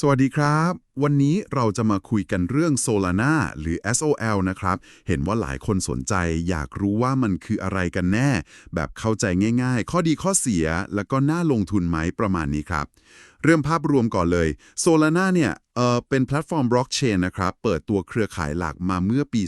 สวัสดีครับ วันนี้เราจะมาคุยกันเรื่อง Solana หรือ SOL นะครับ เห็นว่าหลายคนสนใจ อยากรู้ว่ามันคืออะไรกันแน่ แบบเข้าใจง่ายๆ ข้อดีข้อเสีย แล้วก็น่าลงทุนไหมประมาณนี้ครับ เริ่มภาพรวมก่อนเลย Solana เนี่ยเออเป็นแพลตฟอร์มบล็อกเชนนะครับ เปิดตัวเครือข่ายหลักมาเมื่อปี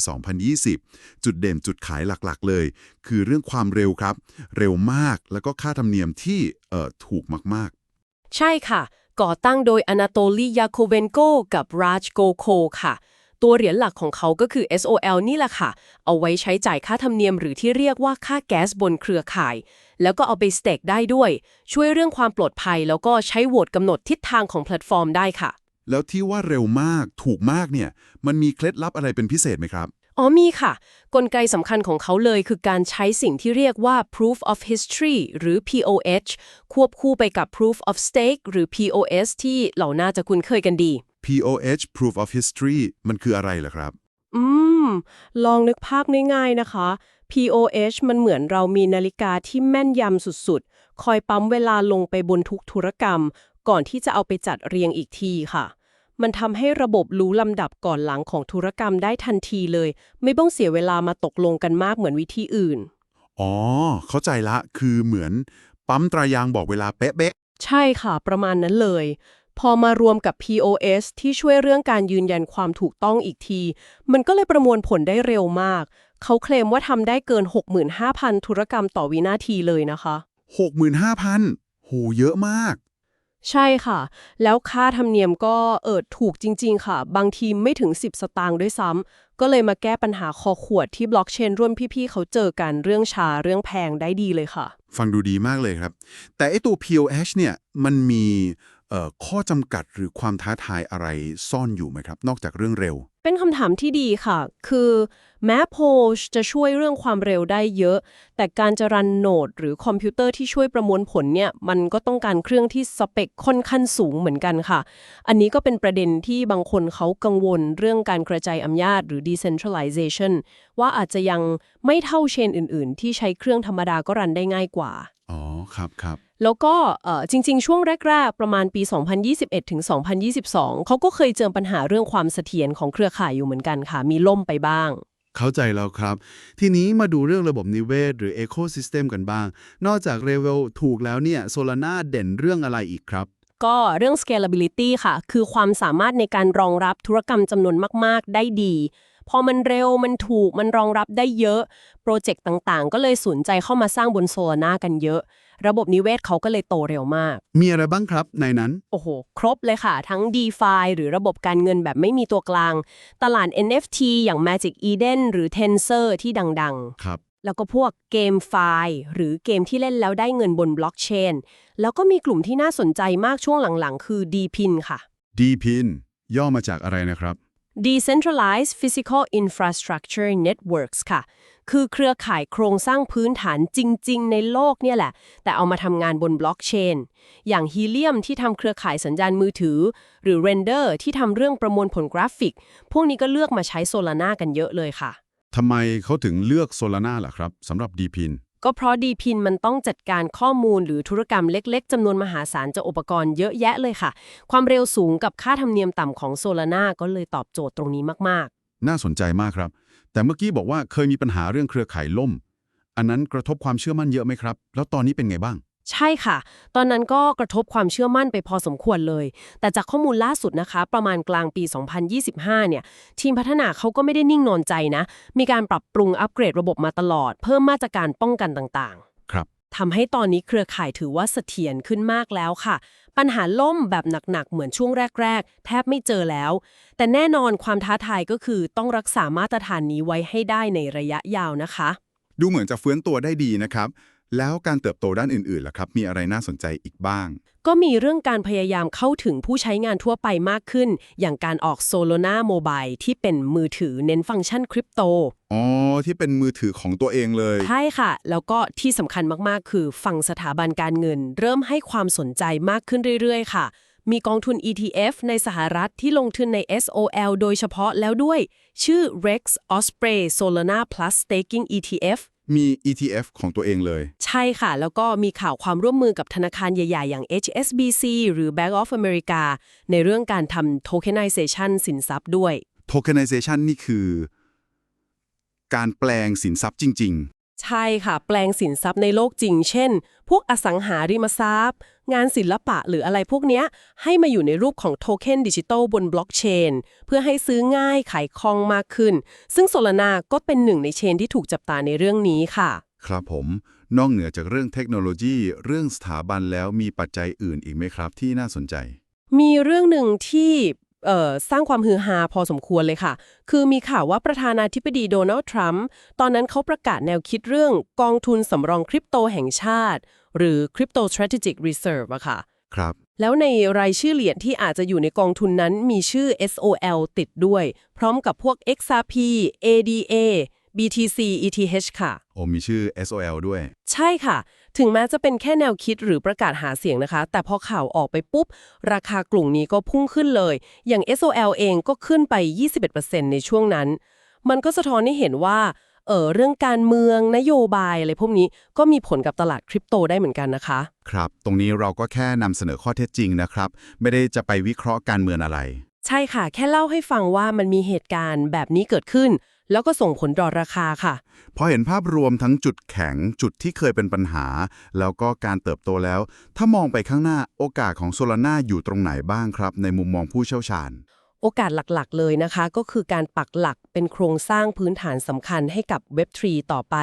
2020 จุดเด่นจุดขายหลักๆเลย คือเรื่องความเร็วครับ เร็วมาก แล้วก็ค่าธรรมเนียมที่เออถูกมากๆ ใช่ค่ะ ก่อตั้งโดยอนาโตลียาโคเวนโกกับราชโกโคค่ะ ตัวเหรียญหลักของเขาก็คือ SOL นี่แหละค่ะ เอาไว้ใช้จ่ายค่าธรรมเนียมหรือที่เรียกว่าค่าแก๊สบนเครือข่าย แล้วก็เอาไปสเต็กได้ด้วย ช่วยเรื่องความปลอดภัย แล้วก็ใช้โหวตกำหนดทิศทางของแพลตฟอร์มได้ค่ะ แล้วที่ว่าเร็วมากถูกมากเนี่ย มันมีเคล็ดลับอะไรเป็นพิเศษไหมครับ อ๋อมีค่ะ กลไกสำคัญของเขาเลยคือการใช้สิ่งที่เรียกว่า proof of history หรือ POH ควบคู่ไปกับ proof of stake หรือ POS ที่เหล่าน่าจะคุ้นเคยกันดี POH proof of history มันคืออะไรเหรอครับ อืม ลองนึกภาพง่ายๆนะคะ POH มันเหมือนเรามีนาฬิกาที่แม่นยำสุดๆ คอยปั๊มเวลาลงไปบนทุกธุรกรรม ก่อนที่จะเอาไปจัดเรียงอีกทีค่ะ มันทำให้ระบบรู้ลำดับก่อนหลังของธุรกรรมได้ทันทีเลย ไม่ต้องเสียเวลามาตกลงกันมากเหมือนวิธีอื่น อ๋อ เข้าใจละ คือเหมือน ปั๊มตรายางบอกเวลาเป๊ะใช่ค่ะ ประมาณนั้นเลย พอมารวมกับ POS ที่ช่วยเรื่องการยืนยันความถูกต้องอีกที มันก็เลยประมวลผลได้เร็วมาก เขาเคลมว่าทำได้เกิน 65,000 ธุรกรรมต่อวินาทีเลยนะคะๆ65,000โห เยอะมาก ใช่ค่ะ แล้วค่าธรรมเนียมก็เอิดถูกจริง ๆ ค่ะ บางทีไม่ถึง 10 สตางค์ด้วยซ้ำ ก็เลยมาแก้ปัญหาคอขวดที่บล็อกเชนร่วมพี่ ๆ เขาเจอกันเรื่องชาเรื่องแพงได้ดีเลยค่ะ ฟังดูดีมากเลยครับ แต่ไอตัว POH เนี่ย มันมีเอ่อข้อจำกัดหรือความท้าทายอะไรซ่อนอยู่ไหมครับ นอกจากเรื่องเร็ว เป็นคำถามที่ดีค่ะ คือแม้โพชจะช่วยเรื่องความเร็วได้เยอะ แต่การจะรันโนดหรือคอมพิวเตอร์ที่ช่วยประมวลผลเนี่ย มันก็ต้องการเครื่องที่สเปคค่อนข้างสูงเหมือนกันค่ะ อันนี้ก็เป็นประเด็นที่บางคนเขากังวลเรื่องการกระจายอำนาจหรือ decentralization ว่าอาจจะยังไม่เท่าเชนอื่น ๆ ที่ใช้เครื่องธรรมดาก็รันได้ง่ายกว่า ครับครับแล้วก็เอ่อจริง ๆ ช่วงแรก ๆ ประมาณปี 2021 ถึง 2022 เขาก็เคยเจอปัญหาเรื่องความเสถียรของเครือข่ายอยู่เหมือนกันค่ะ มีล่มไปบ้าง เข้าใจแล้วครับ ทีนี้มาดูเรื่องระบบนิเวศ หรือ Ecosystem กันบ้าง นอกจาก r e v e l ถูกแล้วเนี่ย Solana เด่นเรื่องอะไรอีกครับ ก็เรื่อง scalability ค่ะ คือความสามารถในการรองรับธุรกรรมจำนวนมาก ๆ ได้ดีพอมันเร็วมันถูกมันรองรับได้เยอะ โปรเจกต์ต่างๆ ก็เลยสนใจเข้ามาสร้างบน Solana กันเยอะ ระบบนิเวศเขาก็เลยโตเร็วมาก มีอะไรบ้างครับในนั้น โอ้โห ครบเลยค่ะ ทั้ง DeFi หรือระบบการเงินแบบไม่มีตัวกลาง ตลาด NFT อย่าง Magic Eden หรือ Tensor ที่ดังๆ ครับ แล้วก็พวกเกมไฟล์หรือเกมที่เล่นแล้วได้เงินบนบล็อกเชน แล้วก็มีกลุ่มที่น่าสนใจมากช่วงหลังๆ คือ DPIN ค่ะ DPIN ย่อมาจากอะไรนะครับ Decentralized Physical Infrastructure Networks ค่ะ คือเครือข่ายโครงสร้างพื้นฐานจริง ๆ ในโลกเนี่ยแหละ แต่เอามาทำงานบนบล็อกเชน อย่าง Helium ที่ทำเครือข่ายสัญญาณมือถือ หรือ Render ที่ทำเรื่องประมวลผลกราฟิก พวกนี้ก็เลือกมาใช้ Solana กันเยอะเลยค่ะทำไมเขาถึงเลือก Solana ล่ะครับสำหรับ DPIN ก็เพราะ DPIN มันต้องจัดการข้อมูลหรือธุรกรรมเล็ก ๆจำนวนมหาศาลจากอุปกรณ์เยอะแยะเลยค่ะ ความเร็วสูงกับค่าธรรมเนียมต่ำของ Solana ก็เลยตอบโจทย์ตรงนี้มากน่าสนใจมากครับ แต่เมื่อกี้บอกว่าเคยมีปัญหาเรื่องเครือข่ายล่ม อันนั้นกระทบความเชื่อมั่นเยอะไหมครับ แล้วตอนนี้เป็นไงบ้าง ใช่ค่ะ ตอนนั้นก็กระทบความเชื่อมั่นไปพอสมควรเลย แต่จากข้อมูลล่าสุดนะคะ ประมาณกลางปี 2025 เนี่ย ทีมพัฒนาเขาก็ไม่ได้นิ่งนอนใจนะ มีการปรับปรุงอัปเกรดระบบมาตลอด เพิ่มมาตรการป้องกันต่างๆ ทำให้ตอนนี้เครือข่ายถือว่าเสถียรขึ้นมากแล้วค่ะ ปัญหาล่มแบบหนักๆ เหมือนช่วงแรก ๆ แทบไม่เจอแล้ว แต่แน่นอนความท้าทายก็คือต้องรักษามาตรฐานนี้ไว้ให้ได้ในระยะยาวนะคะ ดูเหมือนจะเฟื้นตัวได้ดีนะครับ แล้วการเติบโตด้านอื่นๆล่ะครับ มีอะไรน่าสนใจอีกบ้าง ก็มีเรื่องการพยายามเข้าถึงผู้ใช้งานทั่วไปมากขึ้น อย่างการออก Solana Mobile ที่เป็นมือถือเน้นฟังก์ชันคริปโต อ๋อ ที่เป็นมือถือของตัวเองเลย ใช่ค่ะ แล้วก็ที่สำคัญมากๆ คือฝั่งสถาบันการเงิน เริ่มให้ความสนใจมากขึ้นเรื่อยๆ ค่ะ มีกองทุน ETF ในสหรัฐที่ลงทุนใน SOL โดยเฉพาะแล้วด้วย ชื่อ Rex Osprey Solana Plus Staking ETF มี ETF ของตัวเองเลย ใช่ค่ะ แล้วก็มีข่าวความร่วมมือกับธนาคารใหญ่ๆ อย่าง HSBC หรือ Bank of America ในเรื่องการทำ tokenization สินทรัพย์ด้วย tokenization นี่คือ การแปลงสินทรัพย์จริงใช่ค่ะ แปลงสินทรัพย์ในโลกจริง เช่น พวกอสังหาริมทรัพย์ งานศิลปะหรืออะไรพวกเนี้ยให้มาอยู่ในรูปของโทเค็นดิจิตอลบนบล็อกเชนเพื่อให้ซื้อง่ายขายคล่องมากขึ้น ซึ่งโซลานาก็เป็นหนึ่งในเชนที่ถูกจับตาในเรื่องนี้ค่ะๆครับผม นอกเหนือจากเรื่องเทคโนโลยี เรื่องสถาบันแล้วมีปัจจัยอื่นอีกไหมครับ ที่น่าสนใจ มีเรื่องหนึ่งที่เอ่อสร้างความฮือฮาพอสมควรเลยค่ะ คือมีข่าวว่าประธานาธิบดีโดนัลด์ทรัมป์ตอนนั้นเขาประกาศแนวคิดเรื่องกองทุนสำรองคริปโตแห่งชาติ หรือ Crypto Strategic Reserve อะค่ะ ครับ แล้วในรายชื่อเหรียญที่อาจจะอยู่ในกองทุนนั้นมีชื่อ SOL ติดด้วย พร้อมกับพวก XRP ADA BTC ETH ค่ะ โอมีชื่อ SOL ด้วย ใช่ค่ะ ถึงแม้จะเป็นแค่แนวคิดหรือประกาศหาเสียงนะคะ แต่พอข่าวออกไปปุ๊บ ราคากลุ่มนี้ก็พุ่งขึ้นเลย อย่าง SOL เองก็ขึ้นไป 21%ในช่วงนั้น มันก็สะท้อนให้เห็นว่า เออเรื่องการเมืองนโยบายอะไรพวกนี้ก็มีผลกับตลาดคริปโตได้เหมือนกันนะคะ ครับ ตรงนี้เราก็แค่นำเสนอข้อเท็จจริงนะครับ ไม่ได้จะไปวิเคราะห์การเมืองอะไร ใช่ค่ะ แค่เล่าให้ฟังว่ามันมีเหตุการณ์แบบนี้เกิดขึ้น แล้วก็ส่งผลต่อราคาค่ะ พอเห็นภาพรวมทั้งจุดแข็งจุดที่เคยเป็นปัญหา แล้วก็การเติบโตแล้ว ถ้ามองไปข้างหน้าโอกาสของโซลาร่าอยู่ตรงไหนบ้างครับ ในมุมมองผู้เชี่ยวชาญ โอกาสหลักๆ เลยนะคะ ก็คือการปักหลักเป็นโครงสร้างพื้นฐานสำคัญให้กับ Web3 ต่อไป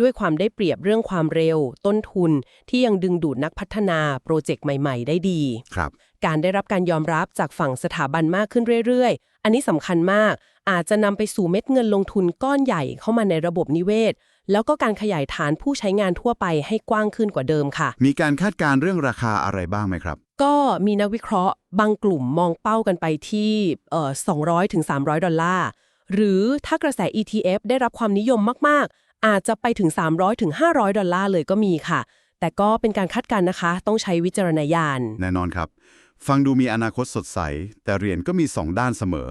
ด้วยความได้เปรียบเรื่องความเร็ว ต้นทุน ที่ยังดึงดูดนักพัฒนาโปรเจกต์ใหม่ ๆ ได้ดี ครับ การได้รับการยอมรับจากฝั่งสถาบันมากขึ้นเรื่อยๆ อันนี้สำคัญมาก อาจจะนำไปสู่เม็ดเงินลงทุนก้อนใหญ่เข้ามาในระบบนิเวศ แล้วก็การขยายฐานผู้ใช้งานทั่วไปให้กว้างขึ้นกว่าเดิมค่ะ มีการคาดการณ์เรื่องราคาอะไรบ้างไหมครับ ก็มีนักวิเคราะห์บางกลุ่มมองเป้ากันไปที่เอ่อ200ถึง300ดอลลาร์ หรือถ้ากระแส ETF ได้รับความนิยมมาก ๆ อาจจะไปถึง 300ถึง500 ดอลลาร์เลยก็มีค่ะ แต่ก็เป็นการคาดการณ์นะคะ ต้องใช้วิจารณญาณ แน่นอนครับ ฟังดูมีอนาคตสดใส แต่เหรียญก็มี 2 ด้านเสมอ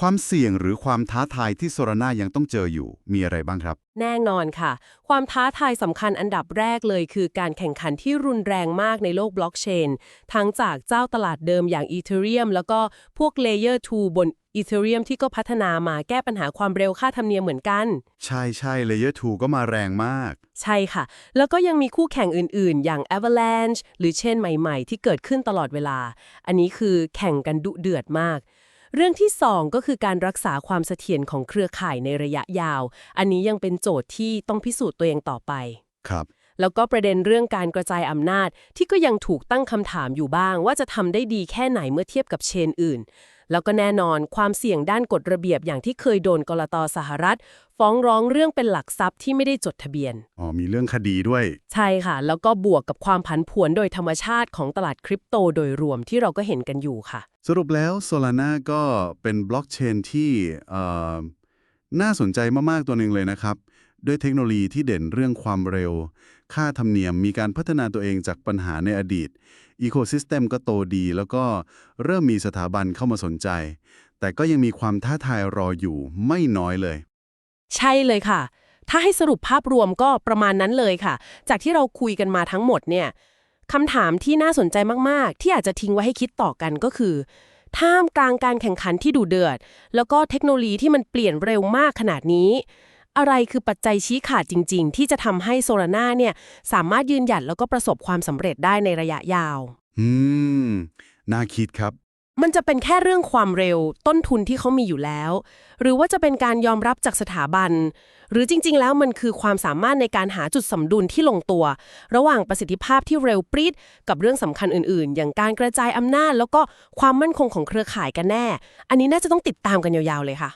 ความเสี่ยงหรือความท้าทายที่โซลาร่ายังต้องเจออยู่มีอะไรบ้างครับ แน่นอนค่ะ ความท้าทายสำคัญอันดับแรกเลยคือการแข่งขันที่รุนแรงมากในโลกบล็อกเชน ทั้งจากเจ้าตลาดเดิมอย่าง Ethereum แล้วก็พวก Layer 2บน Ethereum ที่ก็พัฒนามาแก้ปัญหาความเร็วค่าธรรมเนียมเหมือนกัน ใช่ใช่เลเยอร์2ก็มาแรงมาก ใช่ค่ะ แล้วก็ยังมีคู่แข่งอื่น ๆ อย่าง Avalanche หรือเช่นใหม่ ๆ ที่เกิดขึ้นตลอดเวลา อันนี้คือแข่งกันดุเดือดมาก เรื่องที่ 2 ก็คือการรักษาความเสถียรของเครือข่ายในระยะยาว อันนี้ยังเป็นโจทย์ที่ต้องพิสูจน์ตัวเองต่อไป ครับ แล้วก็ประเด็นเรื่องการกระจายอำนาจที่ก็ยังถูกตั้งคำถามอยู่บ้าง ว่าจะทำได้ดีแค่ไหนเมื่อเทียบกับเชนอื่น แล้วก็แน่นอนความเสี่ยงด้านกฎระเบียบอย่างที่เคยโดนกลตสหรัฐ ฟ้องร้องเรื่องเป็นหลักทรัพย์ที่ไม่ได้จดทะเบียน อ๋อ มีเรื่องคดีด้วย ใช่ค่ะ แล้วก็บวกกับความผันผวนโดยธรรมชาติของตลาดคริปโตโดยรวมที่เราก็เห็นกันอยู่ค่ะ สรุปแล้ว Solana ก็เป็นบล็อกเชนที่น่าสนใจมาก ๆ ตัวหนึ่งเลยนะครับ ด้วยเทคโนโลยีที่เด่นเรื่องความเร็ว ค่าธรรมเนียมมีการพัฒนาตัวเองจากปัญหาในอดีตอีโคซิสเต็มก็โตดี แล้วก็เริ่มมีสถาบันเข้ามาสนใจ แต่ก็ยังมีความท้าทายรออยู่ไม่น้อยเลย ใช่เลยค่ะ ถ้าให้สรุปภาพรวมก็ประมาณนั้นเลยค่ะ จากที่เราคุยกันมาทั้งหมดเนี่ย คำถามที่น่าสนใจมาก ๆ ที่อาจจะทิ้งไว้ให้คิดต่อกันก็คือ ท่ามกลางการแข่งขันที่ดุเดือด แล้วก็เทคโนโลยีที่มันเปลี่ยนเร็วมากขนาดนี้ อะไรคือปัจจัยชี้ขาดจริง ๆ ที่จะทำให้โซลาร่าเนี่ยสามารถยืนหยัดแล้วก็ประสบความสำเร็จได้ในระยะยาว อืม น่าคิดครับ มันจะเป็นแค่เรื่องความเร็วต้นทุนที่เขามีอยู่แล้ว หรือว่าจะเป็นการยอมรับจากสถาบัน หรือจริง ๆ แล้วมันคือความสามารถในการหาจุดสมดุลที่ลงตัว ระหว่างประสิทธิภาพที่เร็วปรีดกับเรื่องสำคัญอื่น ๆ อย่างการกระจายอำนาจ แล้วก็ความมั่นคงของเครือข่ายกันแน่ อันนี้น่าจะต้องติดตามกันยาวๆเลยค่ะ